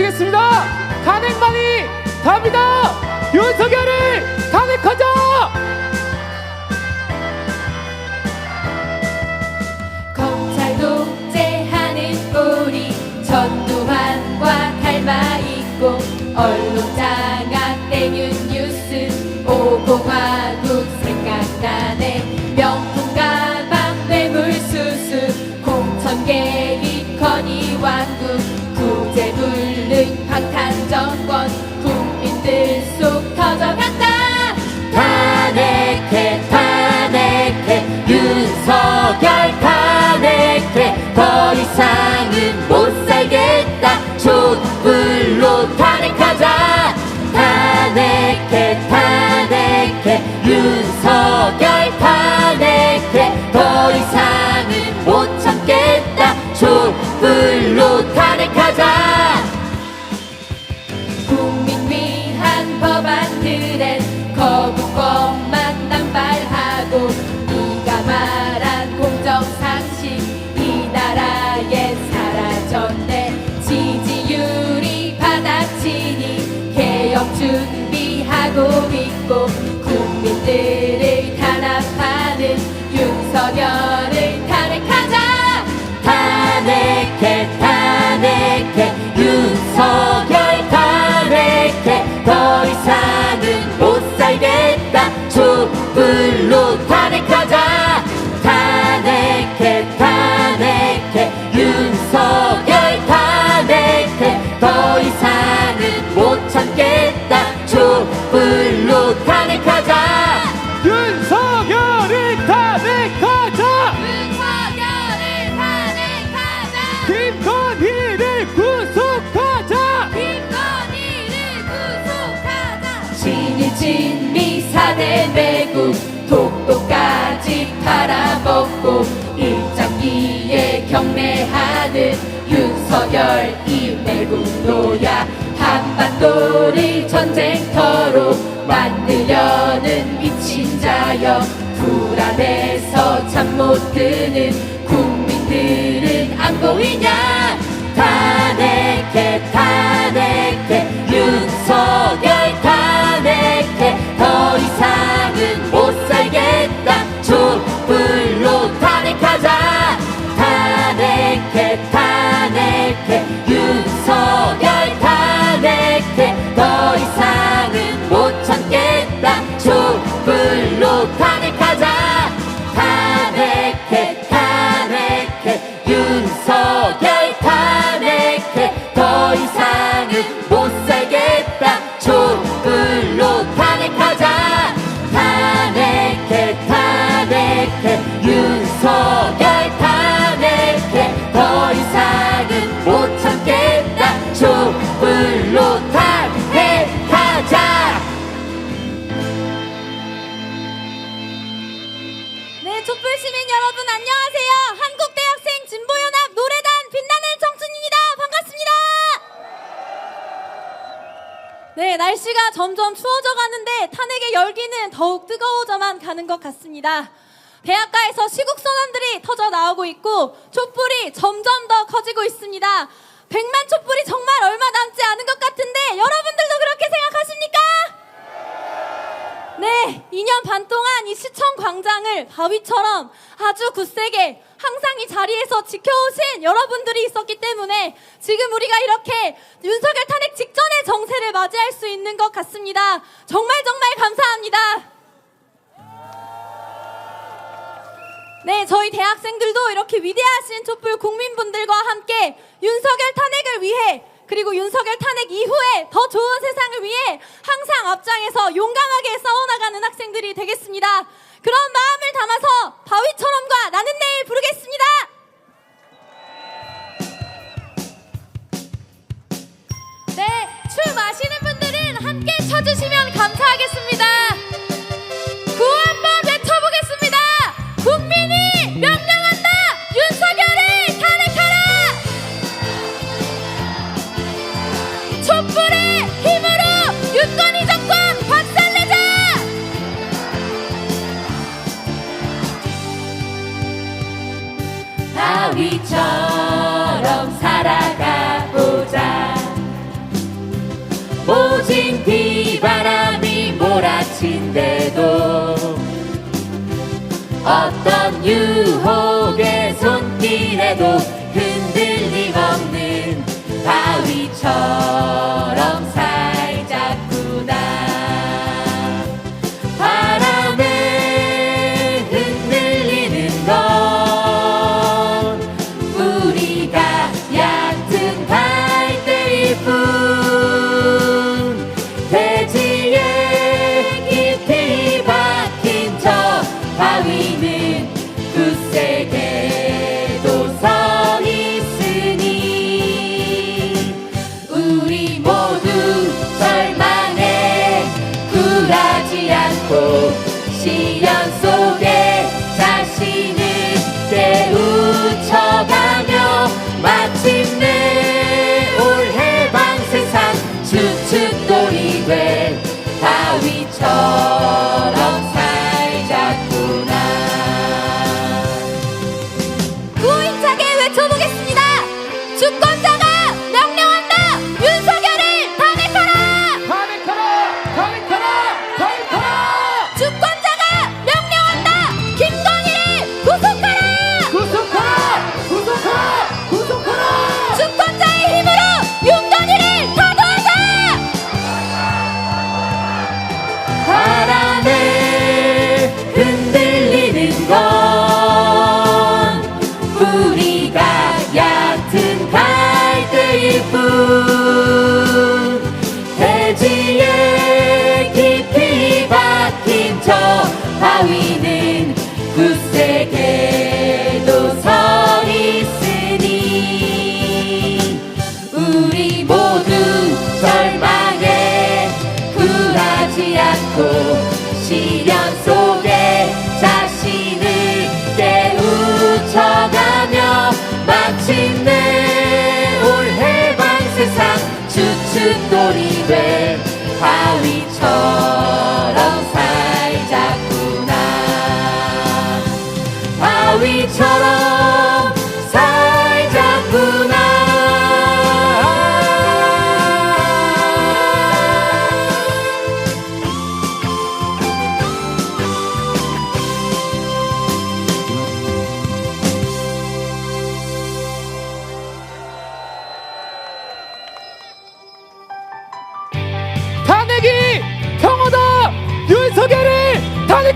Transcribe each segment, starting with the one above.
외치겠습니다. 탄핵만이 답이다. 윤석열을 탄핵하자. 검찰 독재하는 우리 전두환과 닮아 있고 언론 장악 땡윤 뉴스 오공화국 준비하고 있 열이 매국노야. 한반도를 전쟁터로 만들려는 미친 자여. 불안해서 잠 못 드는 국민들은 안 보이냐 네, 날씨가 점점 추워져 가는데 탄핵의 열기는 더욱 뜨거워져만 가는 것 같습니다. 대학가에서 시국 선언들이 터져 나오고 있고 촛불이 점점 더 커지고 있습니다. 백만 촛불이 정말 얼마 남지 않은 것 같은데 여러분들도 그렇게 생각하십니까? 네, 2년 반 동안 이 시청 광장을 바위처럼 아주 굳세게 항상 이 자리에서 지켜오신 여러분들이 있었기 때문에 지금 우리가 이렇게 윤석열 탄핵 직전의 정세를 맞이할 수 있는 것 같습니다. 정말 정말 감사합니다. 네, 저희 대학생들도 이렇게 위대하신 촛불 국민분들과 함께 윤석열 탄핵을 위해 그리고 윤석열 탄핵 이후에 더 좋은 세상을 위해 항상 앞장에서 용감하게 싸워나가는 학생들이 되겠습니다. 그런 마음을 담아서 바위처럼과 나는 내일 부르겠습니다. 네, 춤 아시는 분들은 함께 쳐주시면 감사하겠습니다. 비바람이 몰아친대도 어떤 유혹의 손길에도 흔들림 없는 바위처럼. 숫돌이 된 바위처럼.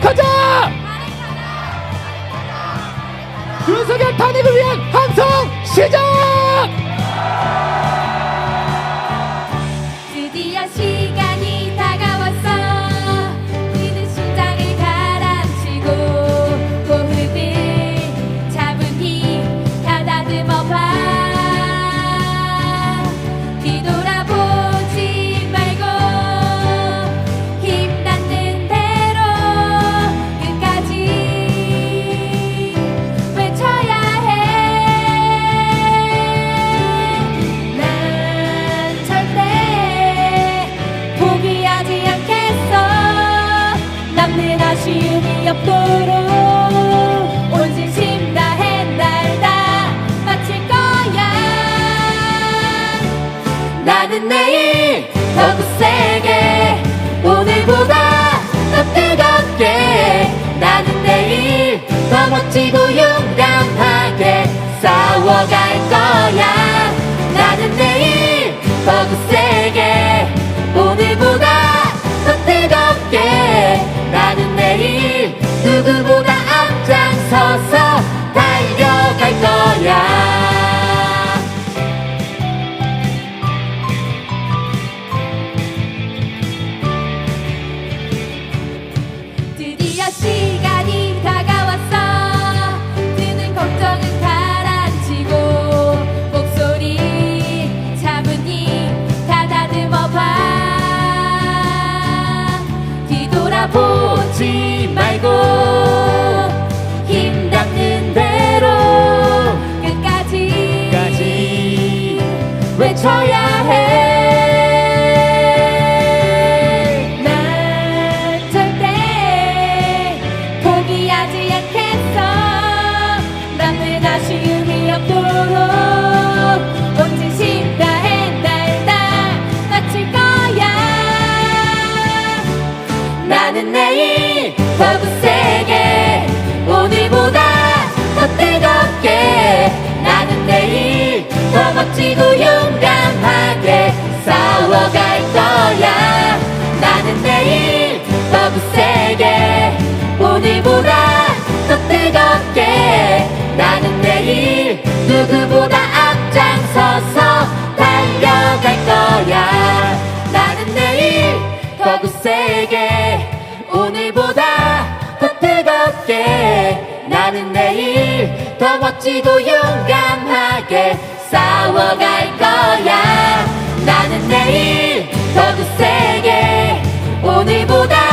가자! 윤석열 탄핵을 위한 항성 시작! 지도요. 서야 해. 난 절대 포기하지 않겠어. 남을 아쉬움이 없도록 온 진심 다해 날다 바칠 거야. 나는 내일 더욱 세게 오늘보다 더 뜨겁게 나는 내일 더 멋지고 싸워갈 거야. 나는 내일 더 굳세게. 오늘보다 더 뜨겁게. 나는 내일 누구보다 앞장서서 달려갈 거야. 나는 내일 더 굳세게. 오늘보다 더 뜨겁게. 나는 내일 더 멋지고 용감하게 싸워갈 거야 나는 내일 더 굳세게 오늘보다